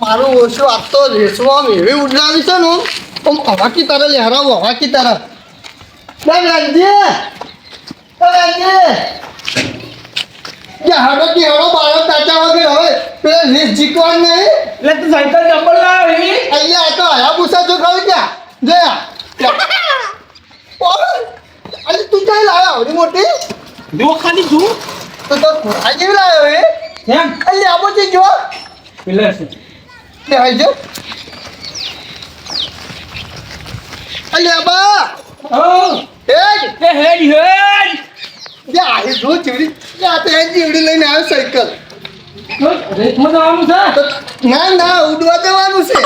મારું ઓછું આ તો રેસમાં એવી ઉડરાવી છે ને આમ હવાકી તારે લહેરાવો હવાકી તારે. એ વેલજી કે હાડો કે હાડો બાળક તાચા વગર હવે પેલા રેસ જીતવા નહીં. એટલે તું સાયકલ ડબલ લાવી અહીંયા આ તો હયાબુસા જો ખબર ક્યાં? જોયા? અરે તું ક્યાં લાવ્યા આવડી મોટી? જો ખાલી તું તો તો ખોરાક કેવી લાવ્યો હે? એમ અલ્યા આવો છે જો પેલા છે. લે હાઈ જો અલ્યા બા! એજ એ હેડ હેડ. જે આહી જો ચીવડી આ તો એ ચીવડી લઈને આવ્યો સાયકલ. રેસમાં જવાનું છે? ના ના ઉડવા જવાનું છે.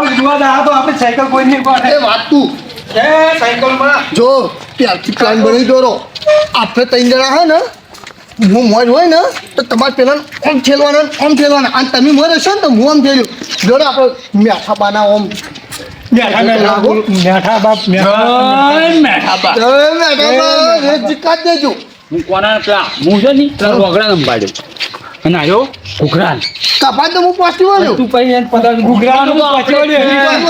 ઉડવા જા તો આપણે સાયકલ કોઈ નહીં પાડે વાત તું. એ સાયકલમાં. જો ત્યારથી પ્લાન બનાવી દોરો આપણે ત્રણ જણા હે ને હું મોજ હોય ને તો તમારે પેલા આમ ઠેલવાના ઓમ આમ ઠેલવાના. અને તમે મોજ હશો ને તો હું આમ ઠેલ્યું. જોડે આપણે મેઠા બાના ઓમ. મેઠા મેઠા બાપ મેઠા મેઠા બાપ. એ મેઠા બા એ જીકા જ દેજો. હું કોના પેલા? હું છે ને પેલા રોકડા સંભાળ્યો અને આવ્યો ઘૂઘરા કપાત તો હું પહોંચી વળ્યો તું પછી એને પતા ગુગરાનું તો લે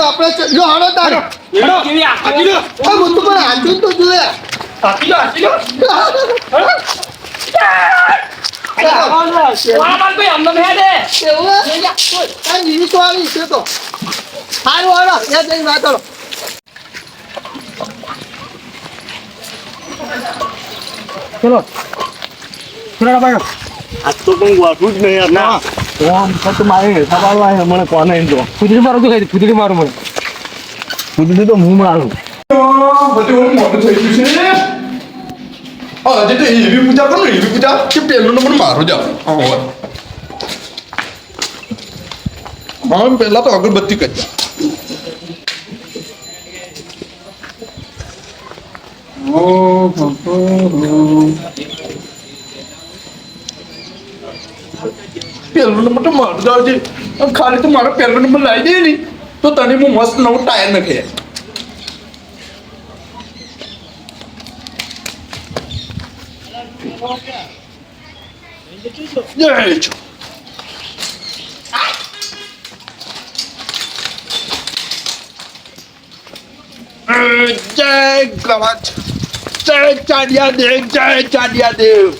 આપણે જો હાડો તારો. હેડો. કેવી આખી હું તો પણ હાચું તો જોયા. દો આપી હે? ભાઈ આજ તો પણ વાતું જ નહીં ના તો મારે સવાલ આવે મને કોને કુદરી મારું તો કઈ કુદરી મારું મને કુદરી તો હું મારું આજે તો એવી પૂજા કરો એવી પૂજા કે પહેલો નંબર મારો જાવ હા પહેલા તો અગરબત્તી કરી પહેલો નંબર તો મારો જાવ છે ખાલી તો મારો પહેલો નંબર લાવી દે ને તો તને હું મસ્ત નવું ટાયર નાખે જય છો જય ગવાજ જય ચાડિયા દેવ જય ચાડિયા દેવ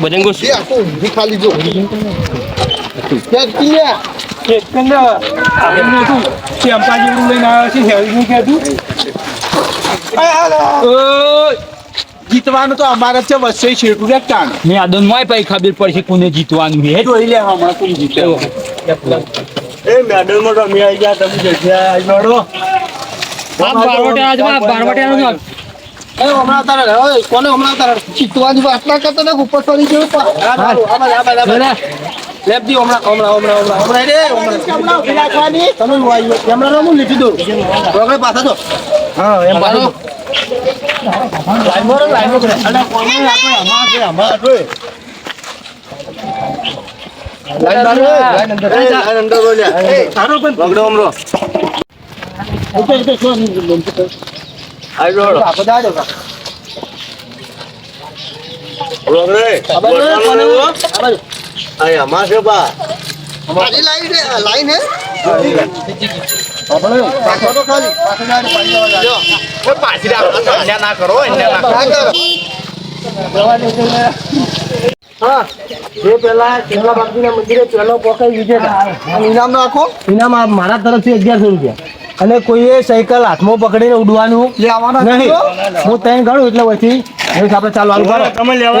બજંગો એ આખું ઊંધી ખાલી જો ક્યાં કિલ્યા એકંદર આપણે તું ચેમ્પા જેવું લઈને આવ્યો છે હેલ્થનું કહેતું જીતવાનું તો અમારે છે વચ્ચે શેઠું કે ટાણ મેં આદન મોય પછી ખબર પડશે કોને જીતવાનું છે. જોઈ લે હમણાં કોણ જીતે. એ મેડલમાં રમી આવી ગયા તમે જગ્યા આવી મળો એ હમણાં તારે હવે કોને હમણાં તારે? જીતવાની વાત ના કરતા ને ઉપર ચડી ગયું દી હમણાં હમણાં હમણાં હમણાં. હમણાં રે હમણાં. ઊભી રાખવાની તમે વાઈ હમણાં રમું લીધી દો રોકડે પાછા તો હા એમ પાછું લાઈનમાં કરો. અને કોણ આપણે અમાર છે અમાર છે. લાઈન બાર લાઈન અંદર. લાઈન અંદર બોલ્યા એ, તારો પણ. બગડો હમરો. ઉઠો ઉઠો શું આવી જોડો આપો દાડો કા. વગડે. આ અમાર છે બા. લાઈન હે, લાઈન હે? આપણે પાછો તો ખાલી. પાછો ના રે, પાછી જવા દે. પાછી રાખો અન્યાય ના કરો અન્યાય ના ના કરો. હા જે પેલા કેરલા બાપજીના મંદિરે પેલો પોકાઈ અને ઇનામ રાખો ઇનામ આ મારા તરફથી અગિયારસો રૂપિયા. અને કોઈએ સાયકલ હાથમાં પકડીને ઉડવાનું જે આવવાના નહીં. હું ત્યાં ગણું એટલે પછી આપણે ચાલવાનું કરો. તમે લેવા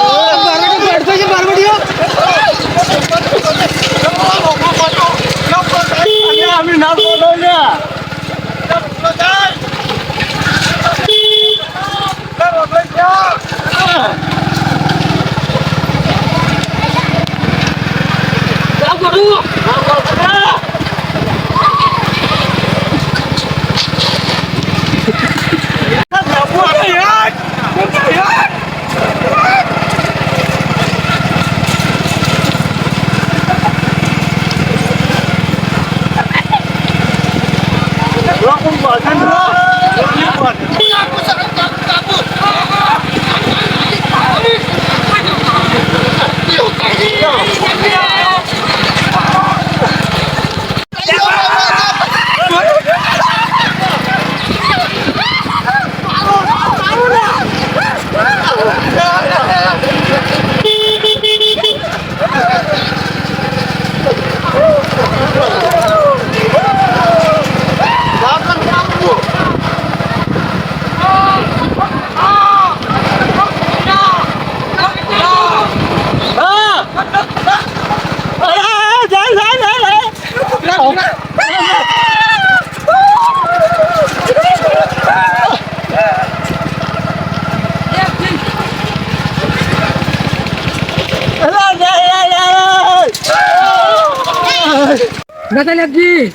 રતનજી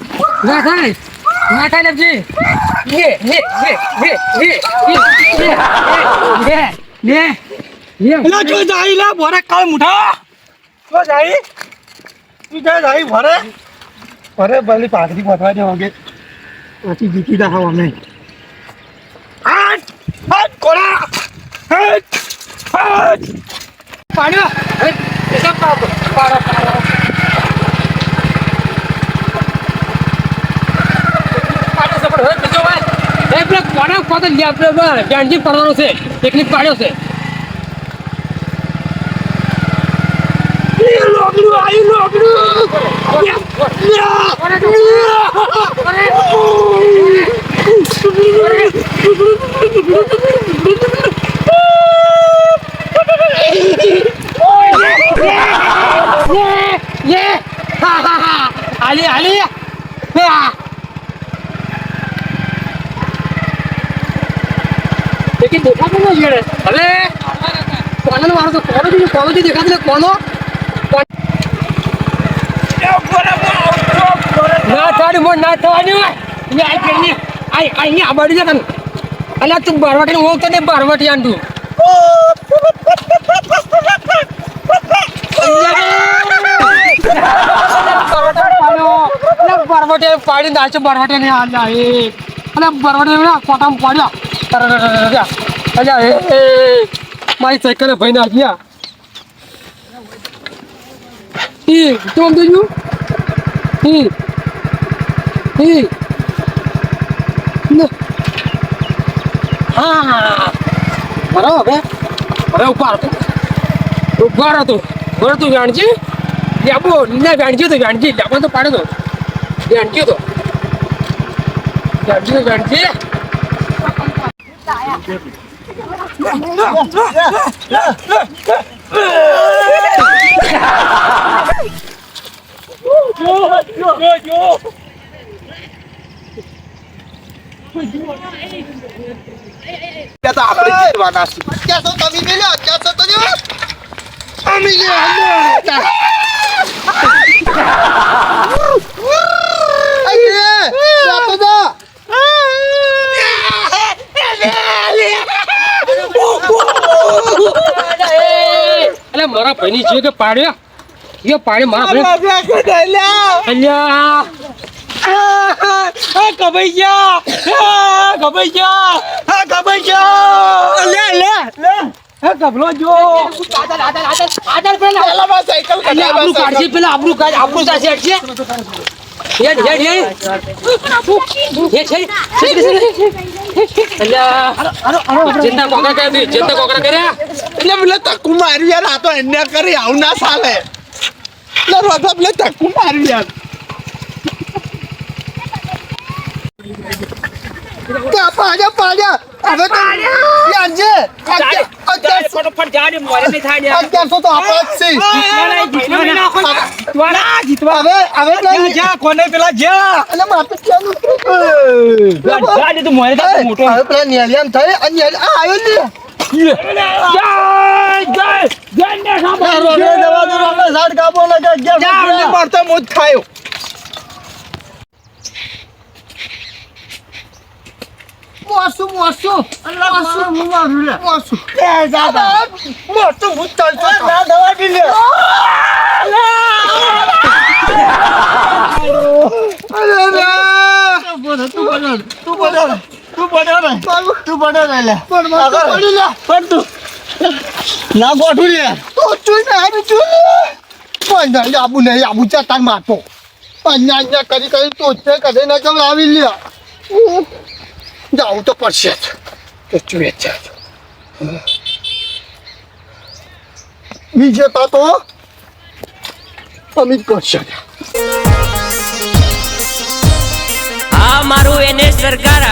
રતન રતનજી યે યે યે યે યે યે યે એલા જો જાઈ લા ભરે કાળ મુઠા. જો જાઈ તું જા જાઈ ભરે. ભરે ભલી પાઘડી પથવા દે વાગે પછી જીતી દા હવા નહીં આટ આટ કોલા આટ આટ પાડ્યો. એ પાડો પાડો. કોને કોતે ગેંજી પડવાનો છે તકલીફ પાડ્યો છે Yeah! Ha ha ha! Ali, Ali! Yeah! લેકિન દેખાતો ન જોડે. હવે કોનો મારો તો કોનો બીજું કોનો જે દેખાતો ને કોનો? ના થવાની મોડ ના થવાની હોય. ને આ કેની આ અહીંયા આબાડી જતા અલ્યા તું બારવાટી હું તને બારવાટી આંડું બરવટે પાડી નાચો બરવટે ને આલ્યા એ અને બરવટે ને કોટામ પાડ્યા અજા એ મારી સાયકલ ભાઈ ના ગયા ઈ તું જોયું ઈ ઈ હા બરાબર હવે ઉપાડ તું ઉભારો તું બરાબર તું જાણજી લેબો ના જાણજી તો જાણજી લેબો તો પાડે તો જાણજી તો જાણજી તો જાણજી Ayo, apa dah? મારા ભાઈની છે કે પાડ્યા. યો પાડે મારા ભાઈ અલ્યા. કમાઈ ગયા. કમાઈ ગયા. કમાઈ ગયા. લે લે લે. કબલો જો. આપણું કાર્ડ પેલા આપણું કાર્ડ આપણું સેટ છે. ચિંતા કોકરા કર્યા તું ચિંતા કોકરા કર્યા? એટલે પેલે તકુ માર્યું યાર આ તો એને કરી આવું ના ચાલે. એટલે રોગા પેલે તકુ માર્યું યાર. કા પાડ્યા પાડ્યા. હવે અત્યારે ફટાફટ થાય તો પેલા જા અને માપે ક્યાં નું જાડી તો મોટો હવે પેલા થાય અને આવ્યો દવા દવા ઝાડ કાપો લગા મોસું મોસું મોસું હું મારું લે મોસું એ જાદા મોસું હું ચાલતો ના દવા દી લે અરે રે તું બોલ તું બોલ તું બોલ તું બોલ રે લે પણ મારે પડી લે પણ તું ના ગોઠું લે તો ચુઈ ને આવી ચુઈ પણ ના આબુ નહીં આબુ ચા તાર મારતો પણ અહીંયા કરી કરી તો છે કદે ના કમ આવી લે જાવું તો પડશે જ ચુએ છે બીજે તા અમિત કરશે આ મારું એને સરકાર